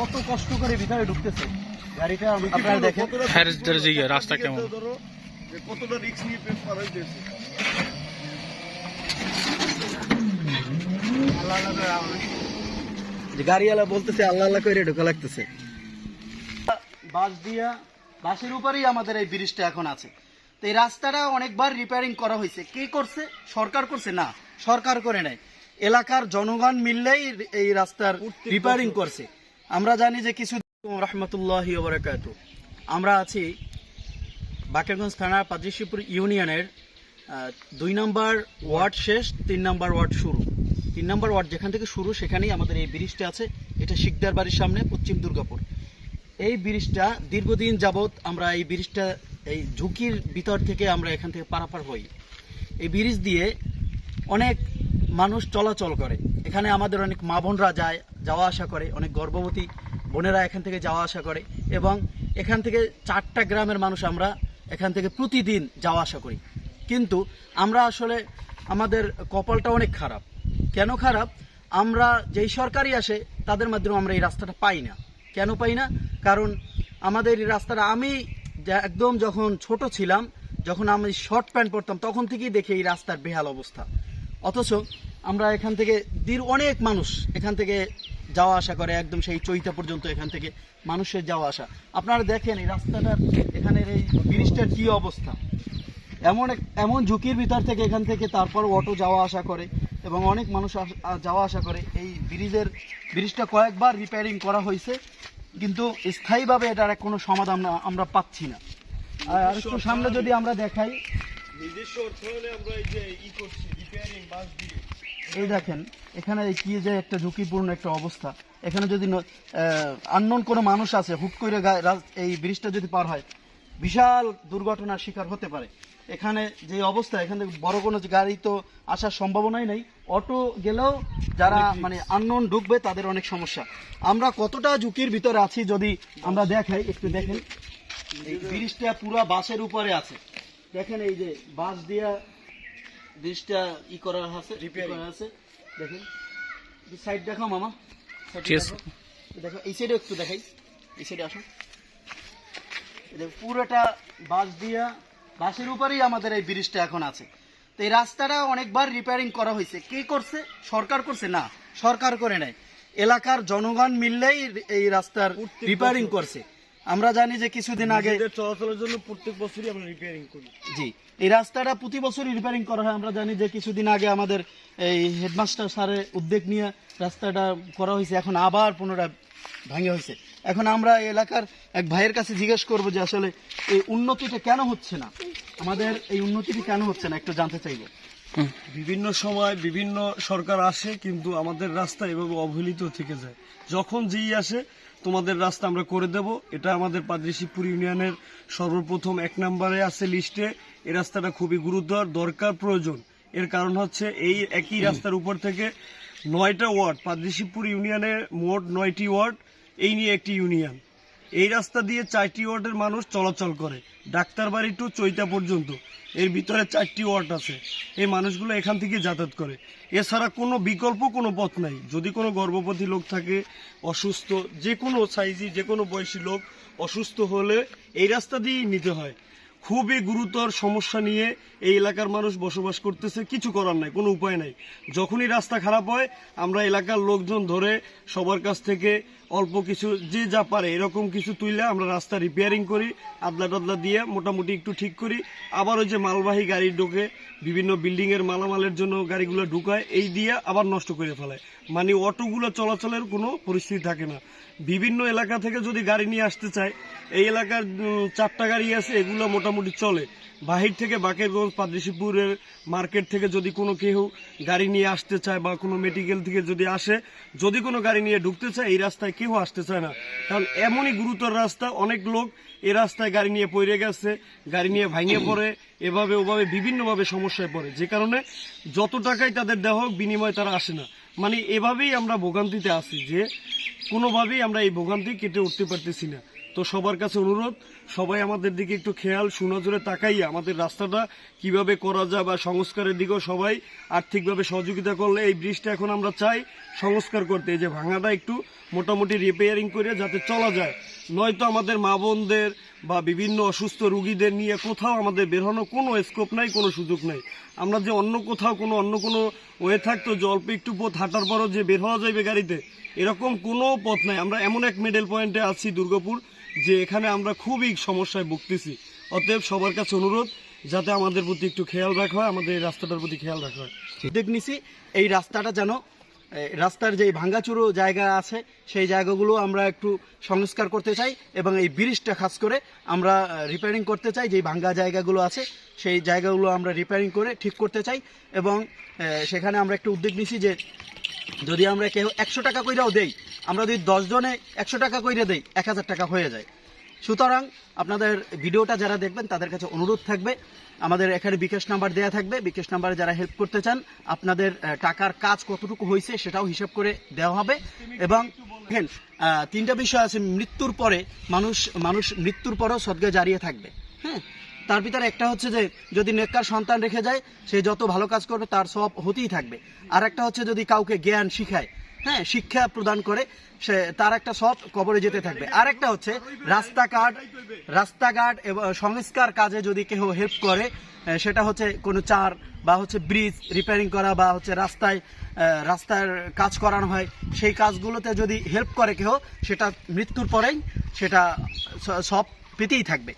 কত কষ্ট করে ভিতরে ঢুকতেছে। গাড়িটা আপনারা দেখেন। রাস্তা কেমন? কতটা রিস্ক নিয়ে পার হইতেছে গাড়িওয়ালা বলতেছে আল্লাহ আল্লাহ করে ঢোকা লাগতেছে। বাস দিয়া বাসের উপরেই আমাদের এই ব্রিজটা এখন আছে। তো এই রাস্তাটা অনেকবার রিপেয়ারিং করা হয়েছে। কে করছে? সরকার করছে? না সরকার করে নাই। এলাকার জনগণ মিললেই এই রাস্তার রিপেয়ারিং করছে। আমরা জানি যে কিছু রহমতুল্লাহ বারাকাতু। আমরা আছি বাকেরগঞ্জ থানা পাদ্রিশিপুর ইউনিয়নের দুই নম্বর ওয়ার্ড শেষ, তিন নম্বর ওয়ার্ড শুরু। তিন নম্বর ওয়ার্ড যেখান থেকে শুরু, সেখানেই আমাদের এই ব্রিজটা আছে। এটা শিকদার বাড়ির সামনে, পশ্চিম দুর্গাপুর। এই ব্রিজটা দীর্ঘদিন যাবৎ আমরা এই ব্রিজটা, এই ঝুঁকির ভিতর থেকে আমরা এখান থেকে পারাপার হই। এই ব্রিজ দিয়ে অনেক মানুষ চলাচল করে। এখানে আমাদের অনেক মা বোনরা যায়, যাওয়া আসা করে, অনেক গর্ভবতী বোনেরা এখান থেকে যাওয়া আসা করে এবং এখান থেকে চারটা গ্রামের মানুষ আমরা এখান থেকে প্রতিদিন যাওয়া আসা করি। কিন্তু আমরা আসলে আমাদের কপালটা অনেক খারাপ। কেন খারাপ? আমরা যেই সরকারি আসে, তাদের মাধ্যমে আমরা এই রাস্তাটা পাই না। কেন পাই না? কারণ আমাদের এই রাস্তাটা আমি একদম যখন ছোট ছিলাম, যখন আমি শর্ট প্যান্ট পরতাম, তখন থেকেই দেখি এই রাস্তার বেহাল অবস্থা। অথচ আমরা এখান থেকে দীর অনেক মানুষ এখান থেকে যাওয়া আসা করে একদম সেই চৈতা পর্যন্ত এখান থেকে মানুষের যাওয়া আসা। আপনারা দেখেন এই রাস্তাটার এখানের এই ব্রিজটার কি অবস্থা। এমন এমন ঝুঁকির ভিতর থেকে এখান থেকে তারপর অটো যাওয়া আসা করে এবং অনেক মানুষ আস- যাওয়া আসা করে। এই ব্রিজের ব্রিজটা কয়েকবার রিপেয়ারিং করা হয়েছে কিন্তু স্থায়ীভাবে এটার এক কোনো সমাধান আমরা- পাচ্ছি না। আর একটু সামনে যদি আমরা দেখাই। নিজস্ব অর্থ হলে আমরা এই যে ই করছি রিপেয়ারিং বাস দিয়ে। এই দেখেন এখানে কি যে একটা ঝুঁকিপূর্ণ একটা অবস্থা। এখানে যদি আননোন কোনো মানুষ আছে হুট করে এই ব্রিজটা যদি পার হয় বিশাল দুর্ঘটনার শিকার হতে পারে। এখানে যে অবস্থা এখানে বড় কোনো গাড়ি তো আসার সম্ভাবনাই নেই। অটো গেলেও যারা মানে আননোন ঢুকবে তাদের অনেক সমস্যা। আমরা কতটা ঝুঁকির ভিতরে আছি যদি আমরা দেখাই একটু দেখেন। এই ব্রিজটা পুরো বাসের উপরে আছে। দেখেন এই যে বাস দিয়া ব্রিজটা ই করা আছে রিপেয়ার করা আছে। দেখেন সাইড দেখাও মামা। ঠিক আছে। দেখো এই সাইডে একটু দেখাই। এই সাইডে আসো। দেখো, পুরোটা বাস দিয়া বাসের উপরেই আমাদের এই ব্রিজটা এখন আছে। তো এই রাস্তাটা অনেকবার রিপেয়ারিং করা হয়েছে। কে করছে? সরকার করছে? না সরকার করে নাই। এলাকার জনগণ মিললেই এই রাস্তার রিপেয়ারিং করছে। আমরা জানি যে কিছুদিন আগে চলাচলের জন্য প্রত্যেক বছরই আমরা রিপেয়ারিং করি। জি এই রাস্তাটা প্রতি বছরই রিপেয়ারিং করা হয়। আমরা জানি যে কিছুদিন আগে আমাদের এই হেডমাস্টার স্যারের উদ্যোগ নিয়ে রাস্তাটা করা হয়েছে। এখন আবার পুনরায় ভাঙে হয়েছে। এখন আমরা এই এলাকার এক ভাইয়ের কাছে জিজ্ঞেস করব যে আসলে এই উন্নতিটা কেন হচ্ছে না? আমাদের এই উন্নতিটি কেন হচ্ছে না? একটু জানতে চাইব। বিভিন্ন সময় বিভিন্ন সরকার আসে কিন্তু আমাদের রাস্তা এভাবে অবহেলিত থেকে যায়। যখন যেই আসে তোমাদের রাস্তা আমরা করে দেব। এটা আমাদের পাদ্রিশিবপুর ইউনিয়নের সর্বপ্রথম এক নম্বরে আছে লিস্টে। এই রাস্তাটা খুবই গুরুতর দরকার প্রয়োজন। এর কারণ হচ্ছে এই একই রাস্তার উপর থেকে নয়টা ওয়ার্ড পাদ্রিশিবপুর ইউনিয়নের মোট নয়টি ওয়ার্ড এই নিয়ে একটি ইউনিয়ন। এই রাস্তা দিয়ে চারটি ওয়ার্ডের মানুষ চলাচল করে। ডাক্তারবাড়ি টু চৈতা পর্যন্ত। এর ভিতরে চারটি ওয়ার্ড আছে। এই মানুষগুলো এখান থেকে যাতায়াত করে। এছাড়া কোনো বিকল্প, কোনো পথ নাই। যদি কোনো গর্ভবতী লোক থাকে, অসুস্থ, যে কোনো সাইজি যে কোনো বয়সী লোক অসুস্থ হলে এই রাস্তা দিয়েই নিতে হয়। খুবই গুরুতর সমস্যা নিয়ে এই এলাকার মানুষ বসবাস করতেছে। কিছু করার নাই, কোনো উপায় নাই। যখনই রাস্তা খারাপ হয়, আমরা এলাকার লোকজন ধরে সবার কাছ থেকে অল্প কিছু যে যা পারে, এরকম কিছু তুইলে আমরা রাস্তা রিপেয়ারিং করি, আদলা টাদলা দিয়ে মোটামুটি একটু ঠিক করি। আবার ওই যে মালবাহী গাড়ি ঢোকে, বিভিন্ন বিল্ডিং এর মালামালের জন্য গাড়িগুলো ঢুকায়, এই দিয়ে আবার নষ্ট করে ফেলায়। মানে অটোগুলো চলাচলের কোনো পরিস্থিতি থাকে না। বিভিন্ন এলাকা থেকে যদি গাড়ি নিয়ে আসতে চায়, এই এলাকার চারটা গাড়ি আছে, এগুলো মোটামুটি চলে। বাহির থেকে বাকেরগঞ্জ পাদ্রিশিপুরের মার্কেট থেকে যদি কোনো কেউ গাড়ি নিয়ে আসতে চায় বা কোনো মেডিকেল থেকে যদি আসে, যদি কোনো গাড়ি নিয়ে ঢুকতে চায়, এই রাস্তায় কেউ আসতে চায় না। কারণ এমনই গুরুতর রাস্তা, অনেক লোক এ রাস্তায় গাড়ি নিয়ে পড়ে গেছে, গাড়ি নিয়ে ভাঙিয়ে পড়ে, এভাবে ওভাবে বিভিন্নভাবে সমস্যায় পড়ে। যে কারণে যত টাকাই তাদের দেওয়া হোক, বিনিময়ে তারা আসে না। মানে এভাবেই আমরা ভোগান্তিতে আছি যে কোনোভাবেই আমরা এই ভোগান্তি কেটে উঠতে পারতেছি না। তো সবার কাছে অনুরোধ, সবাই আমাদের দিকে একটু খেয়াল, সুনজরে তাকাই আমাদের রাস্তাটা কীভাবে করা যায় বা সংস্কারের দিকেও সবাই আর্থিকভাবে সহযোগিতা করলে এই ব্রিজটা এখন আমরা চাই সংস্কার করতে। এই যে ভাঙাটা একটু মোটামুটি রিপেয়ারিং করে যাতে চলা যায়। নয়তো আমাদের মা বোনদের বা বিভিন্ন অসুস্থ রুগীদের নিয়ে কোথাও আমাদের বের হওয়ার কোনো স্কোপ নাই, কোনো সুযোগ নাই। আমরা যে অন্য কোথাও কোনো, অন্য কোনো ওয়ে থাকতো যে অল্প একটু পথ হাঁটার পরও যে বের হওয়া যাবে গাড়িতে, এরকম কোনো পথ নাই। আমরা এমন এক মিডল পয়েন্টে আছি দুর্গাপুর, যে এখানে আমরা খুবই সমস্যায় ভুগতেছি। অতএব সবার কাছে অনুরোধ, যাতে আমাদের প্রতি একটু খেয়াল রাখা হয়, আমাদের এই রাস্তাটার প্রতি খেয়াল রাখা হয়। দেখ নিছি এই রাস্তাটা যেন রাস্তার যে ভাঙ্গাচুরো জায়গা আছে, সেই জায়গাগুলো আমরা একটু সংস্কার করতে চাই এবং এই ব্রিজটা খাস করে আমরা রিপেয়ারিং করতে চাই যে ভাঙ্গা জায়গাগুলো আছে, সেই জায়গাগুলো আমরা রিপেয়ারিং করে ঠিক করতে চাই এবং সেখানে আমরা একটু উদ্যোগ নিছি যে যদি আমরা কেউ একশো টাকা কইরাও দেই, আমরা যদি দশ জনে একশো টাকা কইরে দেই, এক হাজার টাকা হয়ে যায়। সুতরাং আপনাদের ভিডিওটা যারা দেখবেন, তাদের কাছে অনুরোধ থাকবে। আমাদের এখানে বিকাশ নাম্বার দেয়া থাকবে। বিকাশ নাম্বারে যারা হেল্প করতে চান, আপনাদের টাকার কাজ কতটুকু হয়েছে সেটাও হিসাব করে দেওয়া হবে। এবং দেখেন তিনটা বিষয় আছে, মৃত্যুর পরে মানুষ মানুষ মৃত্যুর পরেও সদ্গা জারিয়ে থাকবে। হ্যাঁ? তার ভিতরে একটা হচ্ছে যে, যদি নেককার সন্তান রেখে যায়, সে যত ভালো কাজ করবে, তার সব হতেই থাকবে। আর একটা হচ্ছে যদি কাউকে জ্ঞান শিখায় হ্যাঁ শিক্ষা প্রদান করে, সে তার একটা সব কবরে যেতে থাকবে। আর একটা হচ্ছে রাস্তাঘাট রাস্তাঘাট এবং সংস্কার কাজে যদি কেউ হেল্প করে সেটা হচ্ছে কোনো চার বা হচ্ছে ব্রিজ রিপেয়ারিং করা বা হচ্ছে রাস্তায় রাস্তার কাজ করানো হয়, সেই কাজগুলোতে যদি হেল্প করে কেউ, সেটা মৃত্যুর পরেই সেটা সব পেতেই থাকবে।